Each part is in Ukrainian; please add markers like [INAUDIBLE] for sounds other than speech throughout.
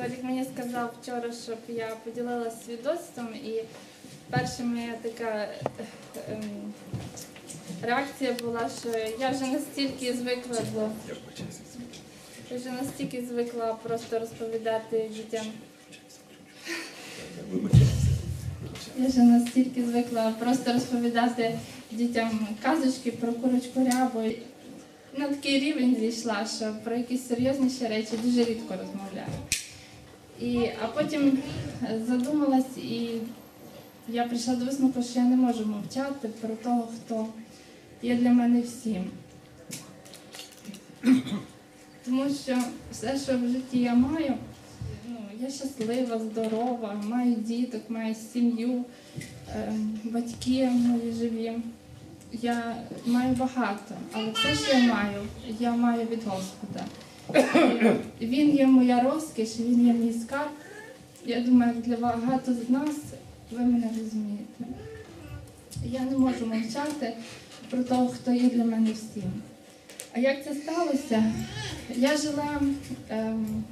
Толік мені сказав вчора, щоб я поділилася свідоцтвом, і перша моя така ем, реакція була, що я вже настільки звикла до я вже настільки звикла просто розповідати дітям. Я вже настільки звикла просто розповідати дітям казочки про курочку рябу. На такий рівень зійшла, що про якісь серйозніші речі дуже рідко розмовляю. І, а потім задумалась, і я прийшла до висновку, що я не можу мовчати про того, хто є для мене всім. Тому що все, що в житті я маю, ну, я щаслива, здорова, маю діток, маю сім'ю, е, батьки мої живі. Я маю багато, але все, що я маю, я маю від Господа. Він є моя розкіш, він є мій скарб. Я думаю, для багато з нас ви мене розумієте. Я не можу мовчати про того, хто є для мене всім. А як це сталося? Я жила, ем,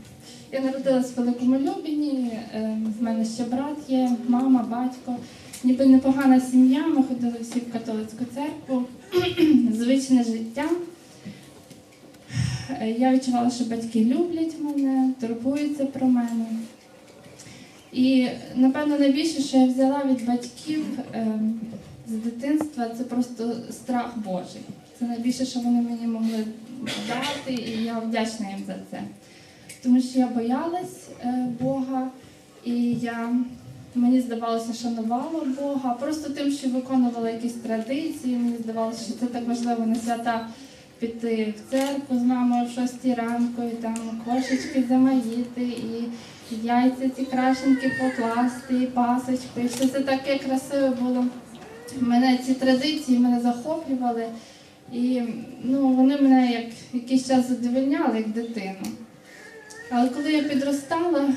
я народилась в Великому Любіні, ем, в мене ще брат є, мама, батько. Ніби непогана сім'я, ми ходили всі в католицьку церкву, [CLEARS THROAT] звичне життя. Е, Я відчувала, що батьки люблять мене, турбуються про мене. І, напевно, найбільше, що я взяла від батьків ем, з дитинства, це просто страх Божий. Це найбільше, що вони мені могли дати, і я вдячна їм за це. Тому що я боялась е, Бога, і я, мені здавалося, шанувала Бога. Просто тим, що виконувала якісь традиції, мені здавалося, що це так важливо на свята піти в церкву з мамою в шостій ранку, і там кошечки замаїти, і яйця ці крашенки покласти, і пасочку. І все це таке красиве було. Мене ці традиції мене захоплювали. І ну, вони мене як якийсь час задовольняли, як дитину. Але коли я підростала,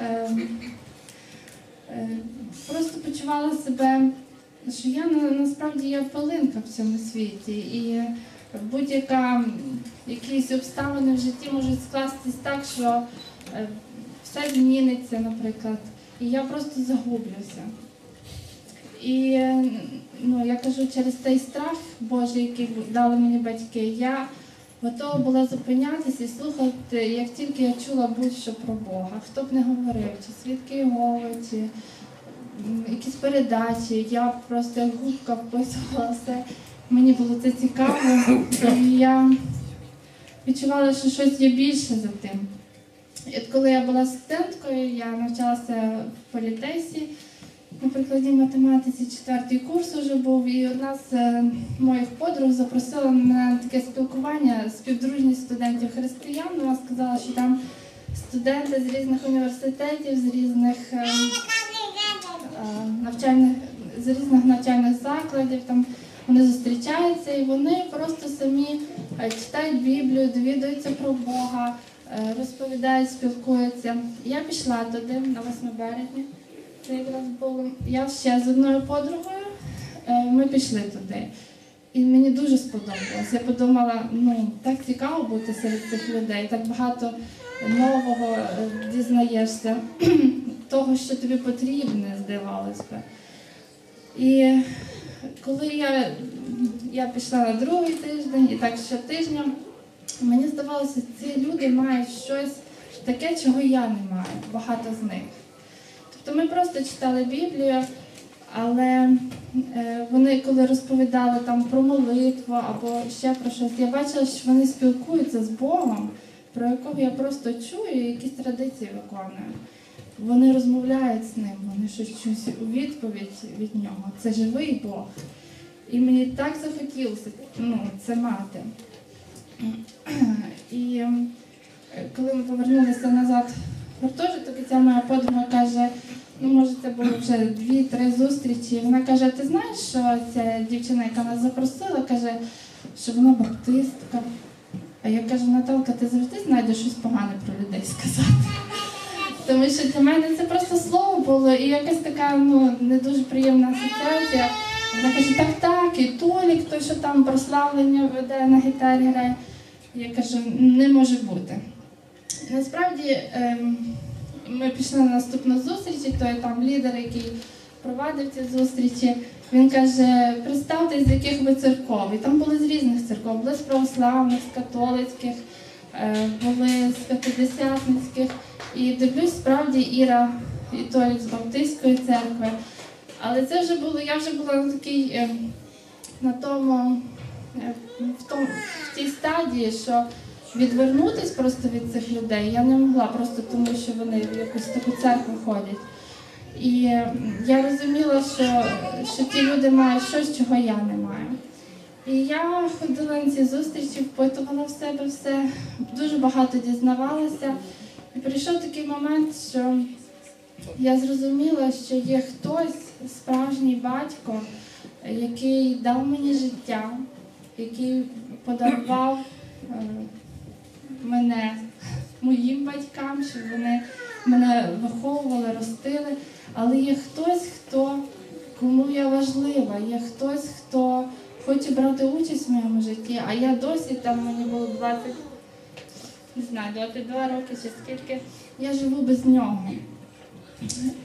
е, е, просто почувала себе, що я на- насправді є пилинка в цьому світі. І будь-яка якісь обставини в житті можуть скластись так, що е, все зміниться, наприклад, і я просто загублюся. І ну, я кажу, через той страх Божий, який дали мені батьки, я готова була зупинятися і слухати, як тільки я чула будь-що про Бога. Хто б не говорив, чи свідки Єгови, чи якісь передачі. Я просто як губка вписувала все. Мені було це цікаво. І я відчувала, що щось є більше за тим. І от коли я була студенткою, я навчалася в політесі на прикладі математиці, четвертий курс вже був, і одна з е, моїх подруг запросила мене на таке спілкування співдружність студентів християн. Вона сказала, що там студенти з різних університетів, з різних е, е, навчальних з різних навчальних закладів. Там вони зустрічаються і вони просто самі е, читають Біблію, довідуються про Бога, е, розповідають, спілкуються. Я пішла туди на 8 березня. Це якраз було. Я ще з одною подругою. е, Ми пішли туди. І мені дуже сподобалось. Я подумала, ну так цікаво бути серед цих людей, так багато нового дізнаєшся, [CLEARS THROAT] того, що тобі потрібне, здавалось би. І коли я, я пішла на другий тиждень, і так щотижня, мені здавалося, ці люди мають щось таке, чого я не маю, багато з них. Тобто ми просто читали Біблію, але е, вони, коли розповідали там про молитву або ще про щось, я бачила, що вони спілкуються з Богом, про якого я просто чую і якісь традиції виконую. Вони розмовляють з ним, вони щось у відповідь від нього. Це живий Бог. І мені так захотілося ну, це мати. І е, коли ми повернулися назад в гуртожиток, ця моя подруга каже, ну може це було вже дві-три зустрічі. Вона каже: ти знаєш, що ця дівчина, яка нас запросила, каже, що вона баптистка. А я кажу, Наталка, ти завжди знайдеш щось погане про людей сказати. Тому що для мене це просто слово було і якась така ну, не дуже приємна асоціація. Вона каже, так, так, і Толік, той, що там прославлення веде на гітарі грає. Я кажу, не може бути. Насправді ем, ми пішли на наступну зустріч, і той там лідер, який провадив ці зустрічі. Він каже: представте, з яких ви церков. І там були з різних церков, були з православних, з католицьких, е, були з п'ятидесятницьких. І дивлюсь, справді Іра і той з Баптистської церкви. Але це вже було, я вже була на такій е, на тому, е, в тому в тій стадії, що відвернутись просто від цих людей я не могла, просто тому що вони в якусь таку церкву ходять. І е, я розуміла, що, що ті люди мають щось, чого я не маю. І я ходила на ці зустрічі, впитувала в себе все, дуже багато дізнавалася. Прийшов такий момент, що я зрозуміла, що є хтось, справжній батько, який дав мені життя, який подарував е, мене моїм батькам, щоб вони мене виховували, ростили. Але є хтось, хто кому я важлива, є хтось, хто хоче брати участь в моєму житті, а я досі там мені було 20, не знаю, 22 роки чи скільки, я живу без нього.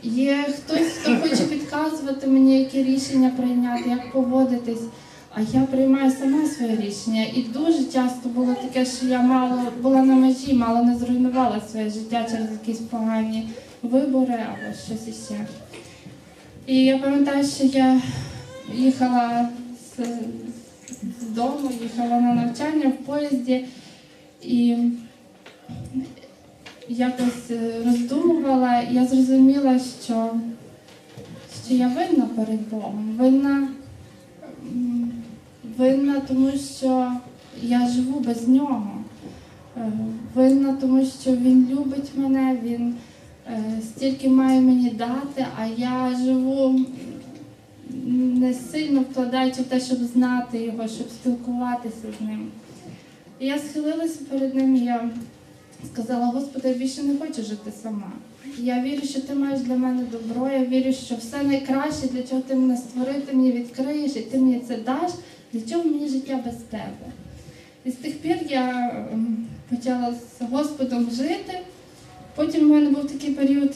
Є хтось, хто хоче підказувати мені, які рішення прийняти, як поводитись. А я приймаю сама своє рішення. І дуже часто було таке, що я мало була на межі, мало не зруйнувала своє життя через якісь погані вибори або щось іще. І я пам'ятаю, що я їхала з, з дому, їхала на навчання в поїзді і якось е, роздумувала, і я зрозуміла, що, що я винна перед Богом. Винна, винна, тому що я живу без нього. Е, Винна, тому що він любить мене, він е, стільки має мені дати, а я живу не сильно вкладаючи в те, щоб знати його, щоб спілкуватися з ним. І я схилилася перед ним, я сказала, Господи, я більше не хочу жити сама. Я вірю, що ти маєш для мене добро, я вірю, що все найкраще, для чого ти мене створив, ти мені відкриєш, і ти мені це даш, для чого мені життя без тебе. І з тих пір я ем, почала з Господом жити. Потім в мене був такий період,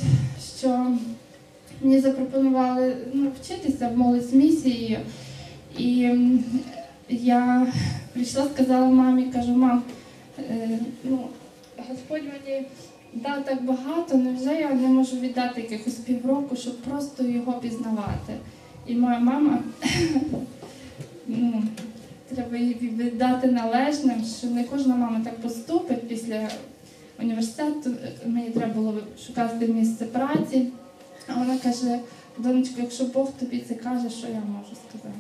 що мені запропонували ну, вчитися в молодь місії. І я прийшла, сказала мамі, кажу, мам, е, ну, Господь мені дав так багато, невже я не можу віддати якихось півроку, щоб просто його пізнавати. І моя мама, [COUGHS] ну, треба їй віддати належним, що не кожна мама так поступить після університету. Мені треба було шукати місце праці. А вона каже, донечко, якщо Бог тобі це каже, що я можу сказати?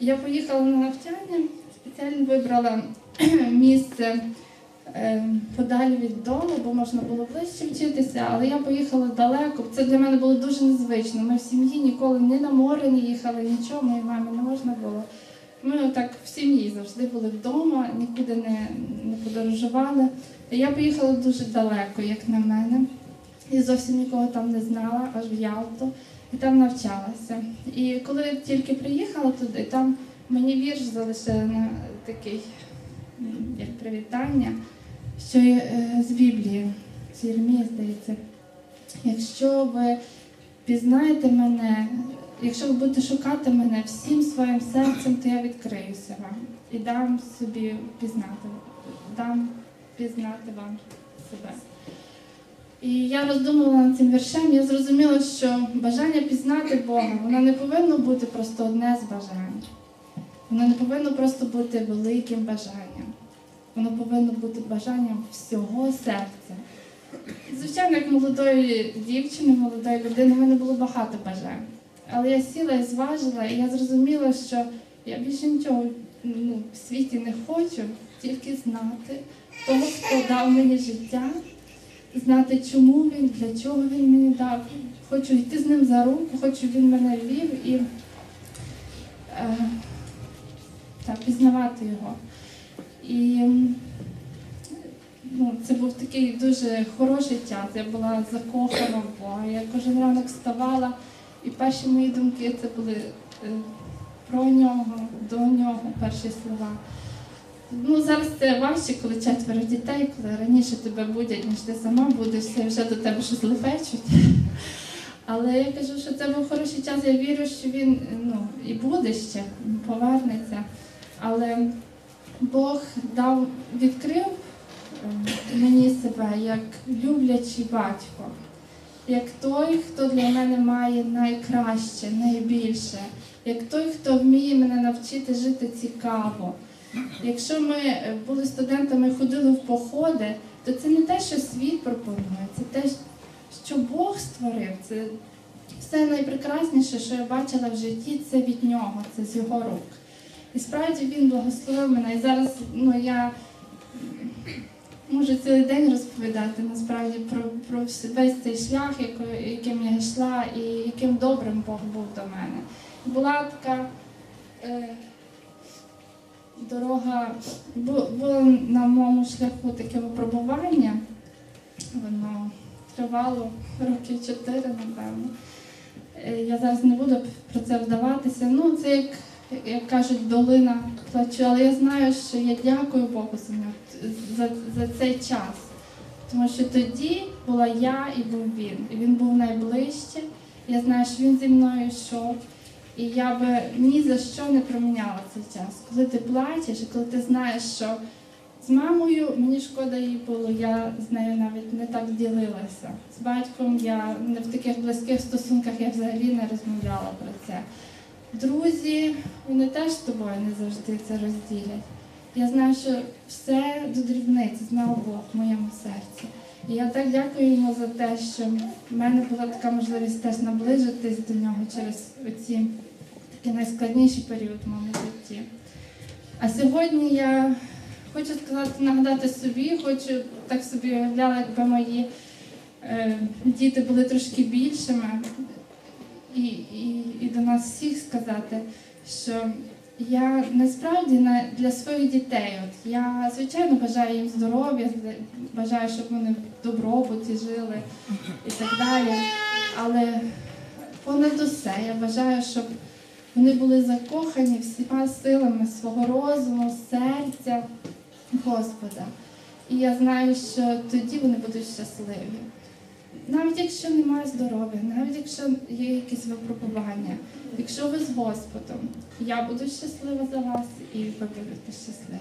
Я поїхала на навчання, спеціально вибрала [COUGHS] місце подалі від дому, бо можна було ближче вчитися, але я поїхала далеко. Це для мене було дуже незвично. Ми в сім'ї ніколи ні на море не їхали, нічого, моїй мамі не можна було. Ми отак в сім'ї завжди були вдома, нікуди не, не подорожували. Я поїхала дуже далеко, як на мене. І зовсім нікого там не знала, аж в Ялту, і там навчалася. І коли я тільки приїхала туди, там мені вірш залишили на такий як привітання, що е, з Біблії, з Єрмії, здається. Якщо ви пізнаєте мене, якщо ви будете шукати мене всім своїм серцем, то я відкриюся вам і дам собі пізнати, дам пізнати вам себе. І я роздумувала над цим віршем, я зрозуміла, що бажання пізнати Бога, воно не повинно бути просто одне з бажань. Воно не повинно просто бути великим бажанням. Воно повинно бути бажанням всього серця. Звичайно, як молодої дівчини, молодої людини, в мене було багато бажань. Але я сіла і зважила, і я зрозуміла, що я більше нічого ну, в світі не хочу, тільки знати того, хто дав мені життя, знати, чому він, для чого він мені дав. Хочу йти з ним за руку, хочу, він мене вів і е, та, пізнавати його. І ну, це був такий дуже хороший час. Я була закохана в Бога. Я кожен ранок вставала, і перші мої думки це були е, про нього, до нього, перші слова. Ну, зараз це важче, коли четверо дітей, коли раніше тебе будять, ніж ти сама будеш, і вже до тебе щось лепечуть. [LAUGHS] Але я кажу, що це був хороший час. Я вірю, що він ну, і буде ще, повернеться. Але Бог дав, відкрив е, мені себе як люблячий батько, як той, хто для мене має найкраще, найбільше, як той, хто вміє мене навчити жити цікаво. Якщо ми е, були студентами, ходили в походи, то це не те, що світ пропонує, це те, що Бог створив. Це все найпрекрасніше, що я бачила в житті, це від нього, це з його рук. І справді він благословив мене. І зараз ну, я можу цілий день розповідати насправді про, про весь цей шлях, яким я йшла, і яким добрим Бог був до мене. Була така. Е, дорога бу- було на моєму шляху таке випробування. Воно тривало років чотири, напевно. Е, Я зараз не буду про це вдаватися. Ну, це як, як кажуть, долина плачу, але я знаю, що я дякую Богу за нього за, за цей час. Тому що тоді була я і був він. І він був найближче. Я знаю, що він зі мною йшов. І я би ні за що не проміняла цей час. Коли ти плачеш, і коли ти знаєш, що з мамою мені шкода їй було, я з нею навіть не так ділилася. З батьком я не в таких близьких стосунках я взагалі не розмовляла про це. Друзі, вони теж з тобою не завжди це розділять. Я знаю, що все до дрібниці знав Бог в моєму серці. І я так дякую йому за те, що в мене була така можливість теж наближитись до нього через оці такий найскладніший період в моєму житті. А сьогодні я хочу сказати, нагадати собі, хочу так собі уявляла, якби мої е, діти були трошки більшими, і, і, і до нас всіх сказати, що я насправді на, для своїх дітей, от я звичайно бажаю їм здоров'я, бажаю, щоб вони в добробуті жили і так далі. Але понад усе я бажаю, щоб вони були закохані всіма силами свого розуму, серця, Господа. І я знаю, що тоді вони будуть щасливі. Навіть якщо немає здоров'я, навіть якщо є якісь випробування, якщо ви з Господом, я буду щаслива за вас і ви будете щасливі.